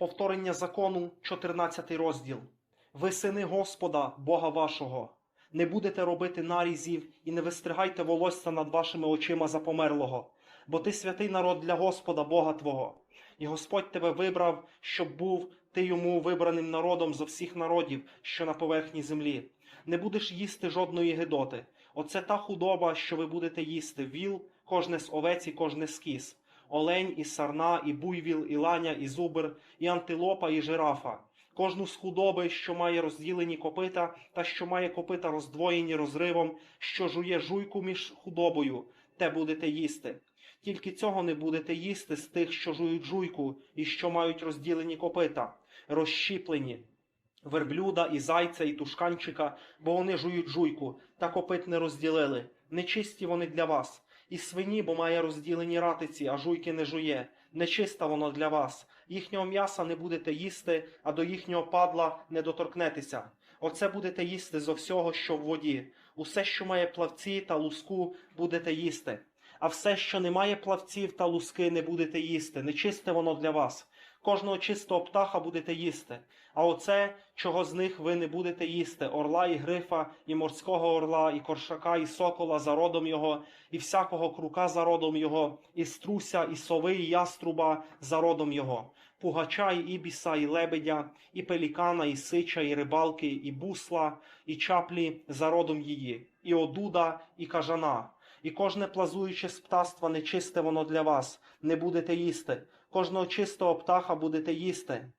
Повторення закону, 14 розділ. Ви сини Господа, Бога вашого. Не будете робити нарізів і не вистригайте волосся над вашими очима за померлого, бо ти святий народ для Господа, Бога Твого. І Господь тебе вибрав, щоб був ти йому вибраним народом зо всіх народів, що на поверхні землі. Не будеш їсти жодної гидоти. Оце та худоба, що ви будете їсти: віл, кожне з овець і кожне з кіз, олень і сарна, і буйвіл, і ланя, і зубр, і антилопа, і жирафа. Кожну з худоби, що має розділені копита, та що має копита роздвоєні розривом, що жує жуйку між худобою, те будете їсти. Тільки цього не будете їсти з тих, що жують жуйку, і що мають розділені копита, розщіплені, верблюда, і зайця, і тушканчика, бо вони жують жуйку, та копит не розділили. Нечисті вони для вас. І свині, бо має розділені ратиці, а жуйки не жує. Нечиста воно для вас. Їхнього м'яса не будете їсти, а до їхнього падла не доторкнетеся. Оце будете їсти зо всього, що в воді. Усе, що має плавці та луску, будете їсти. А все, що не має плавців та луски, не будете їсти. Нечисте воно для вас. Кожного чистого птаха будете їсти. А оце, чого з них ви не будете їсти: орла і грифа, і морського орла, і коршака, і сокола за родом його, і всякого крука за родом його, і струся, і сови, і яструба за родом його, пугача, і ібіса, і лебедя, і пелікана, і сича, і рибалки, і бусла, і чаплі за родом її, і одуда, і кажана. І кожне плазуюче з птаства нечисте воно для вас, не будете їсти. Кожного чистого птаха будете їсти.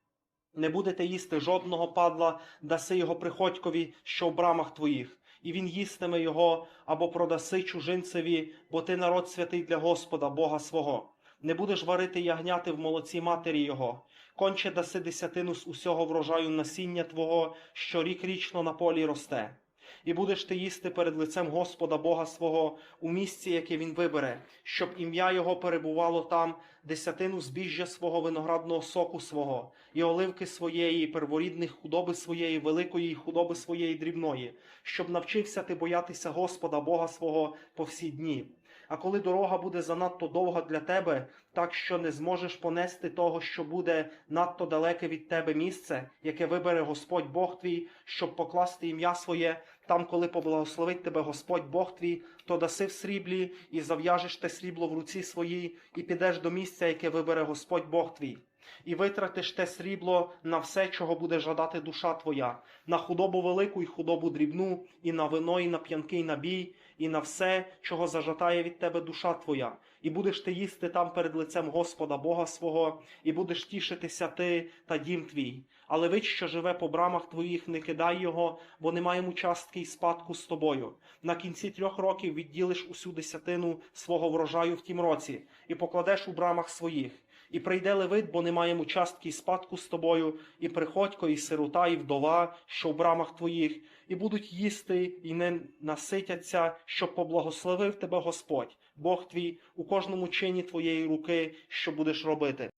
Не будете їсти жодного падла, даси його приходькові, що в брамах твоїх, і він їстиме його або продаси чужинцеві, бо ти народ святий для Господа, Бога свого. Не будеш варити ягняти в молоці матері його. Конче даси десятину з усього врожаю насіння твого, що рік річно на полі росте. І будеш ти їсти перед лицем Господа Бога свого у місці, яке він вибере, щоб ім'я його перебувало там, десятину збіжжя свого виноградного соку свого, і оливки своєї, перворідних худоби своєї, великої худоби своєї дрібної, щоб навчився ти боятися Господа Бога свого по всі дні. А коли дорога буде занадто довга для тебе, так що не зможеш понести того, що буде надто далеке від тебе місце, яке вибере Господь Бог твій, щоб покласти ім'я своє, там, коли поблагословить тебе Господь Бог твій, то даси в сріблі і зав'яжеш те срібло в руці своїй, і підеш до місця, яке вибере Господь Бог твій. І витратиш те срібло на все, чого буде жадати душа твоя, на худобу велику і худобу дрібну, і на вино, і на п'янкий набій, і на все, чого зажатає від тебе душа твоя, і будеш ти їсти там перед лицем Господа Бога свого, і будеш тішитися ти та дім твій. Але вич, що живе по брамах твоїх, не кидай його, бо немає йому частки й спадку з тобою. На кінці трьох років відділиш усю десятину свого врожаю в тім році, і покладеш у брамах своїх. І прийде левит, бо не маємо частки і спадку з тобою, і приходько, і сирота, і вдова, що в брамах твоїх, і будуть їсти, і не наситяться, щоб поблагословив тебе Господь, Бог твій, у кожному чині твоєї руки, що будеш робити.